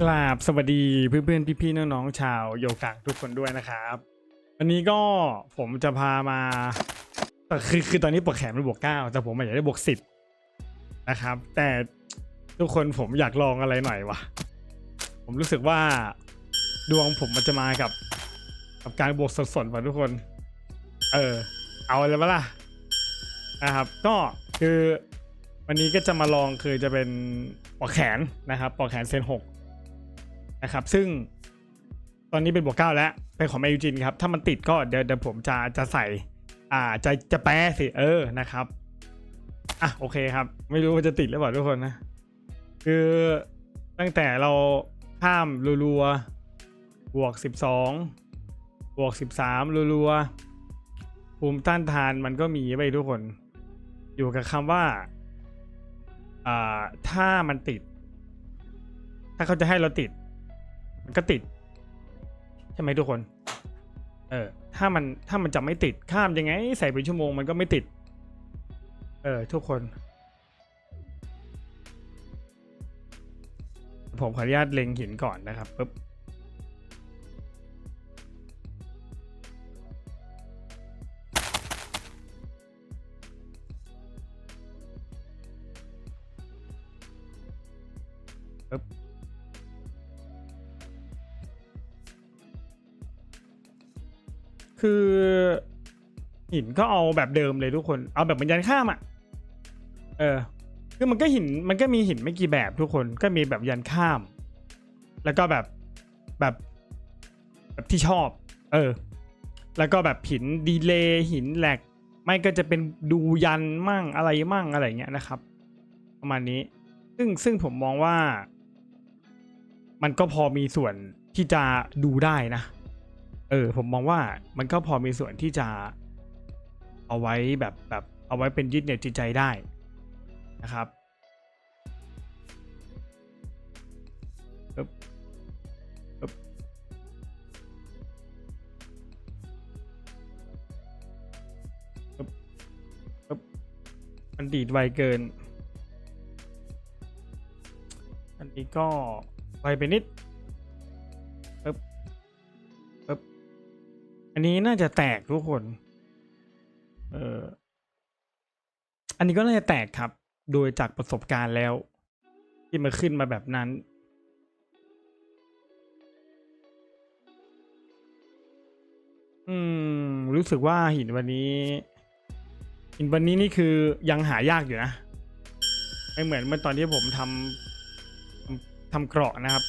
กราบสวัสดีเพื่อนๆพี่ๆน้องๆชาวโยกะทุกคนด้วยนะครับวันนี้ก็ผมจะพามาแต่คือคือตอนนี้ปวดแขนมันบวกเก้าแต่ผมอยากได้บวกสิบนะครับ แต่ทุกคนผมอยากลองอะไรหน่อยวะผมรู้สึกว่า ดวงผมมันจะมากับ กับการบวกสดๆว่ะทุกคน เออ เอาเลยปะล่ะนะครับ ก็คือวันนี้ก็จะมาลองคือจะเป็นปอกแขนนะครับปอกแขนเซนหก นะครับ ซึ่งตอนนี้เป็นบวกเก้าแล้วเป็นของแมยูจินครับ ถ้ามันติดก็เดี๋ยวเดี๋ยวผมจะจะใส่ อ่าจะจะแปะสิเออนะครับอะโอเคครับ ไม่รู้ว่าจะติดหรือเปล่าทุกคนนะ คือตั้งแต่เราข้ามรัวๆบวกสิบสองบวกสิบสามรัวๆภูมิต้านทานมันก็มีไปทุกคน อยู่กับคำว่าอ่าถ้ามันติด ถ้าเขาจะให้เราติด ก็ติด ใช่ไหมทุกคน เออ ถ้ามันถ้ามันจะไม่ติดข้ามยังไง ใส่เป็นชั่วโมงมันก็ไม่ติด เออ ทุกคน ผมขออนุญาตเล็งหินก่อนนะครับปึ๊บปึ๊บ คือหินก็เอาแบบเดิมเลยทุกคน เอาแบบบรรยันข้ามอะ เออ คือมันก็หิน มันก็มีหินไม่กี่แบบทุกคน ก็มีแบบยันข้าม แล้วก็แบบแบบ แบบที่ชอบ เออ แล้วก็แบบหินดีเลย์หินแหลก ไม่ก็จะเป็นดูยันมั่งอะไรมั่งอะไรเงี้ยนะครับ ประมาณนี้ ซึ่งซึ่งผมมองว่า มันก็พอมีส่วนที่จะดูได้นะ เออผมมองว่ามันก็พอมีส่วนที่จะเอาไว้แบบแบบเอาไว้เป็นยึดเหนี่ยวจิตใจได้นะครับปึ๊บปึ๊บปึ๊บปึ๊บมันดีดไวเกิน อันนี้ก็ไวไปนิด นนี้น่าจะแตกทุกคน เอออันนี้ก็น่าจะแตกครับ โดยจากประสบการณ์แล้ว ที่มาขึ้นมาแบบนั้น อืม รู้สึกว่าหินวันนี้ หินวันนี้นี่คือยังหายากอยู่นะไม่เหมือนเมื่อตอนที่ผมทำทำทำเกราะนะครับ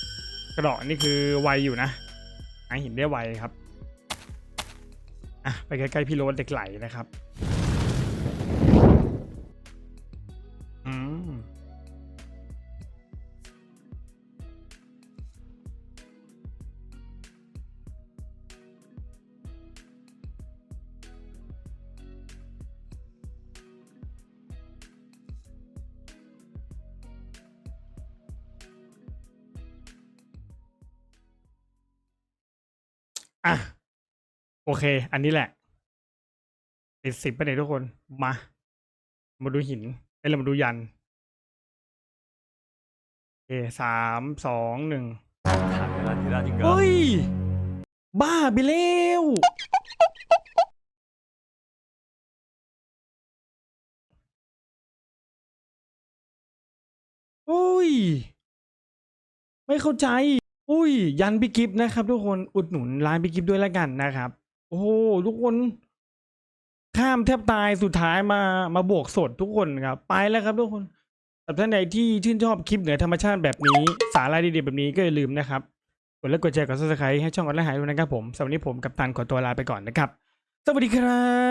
เกราะนี่คือไวอยู่นะหาหินได้ไวครับ อะไปใกล้ๆพี่โรสเด็กไหลนะครับอืมอะ โอเค อันนี้แหละติดสิบไปไหนทุกคน มา มาดูหินเอ้เรามาดูยันเอเสามสองหนึ่งทันเวลาทีละจริงเเฮ้ย บ้าไปเร็วอุ้ย ไม่เข้าใจ อุ้ย ยันพี่กิฟนะครับทุกคนอุดหนุนร้านพี่กิฟด้วยแล้วกันนะครับ โอ้โหทุกคน ข้ามแทบตายสุดท้ายมามาบวกสดทุกคนครับ ไปแล้วครับทุกคนสำหรับท่านใดที่ชื่นชอบคลิปเหนือธรรมชาติแบบนี้ สาระดีๆแบบนี้ก็อย่าลืมนะครับกดไลค์กดแชร์กดซับสไครต์ให้ช่องกันและหายด้วยนะครับผมสำหรับวันนี้ผมกับตันขอตัวลาไปก่อนนะครับ สวัสดีครับ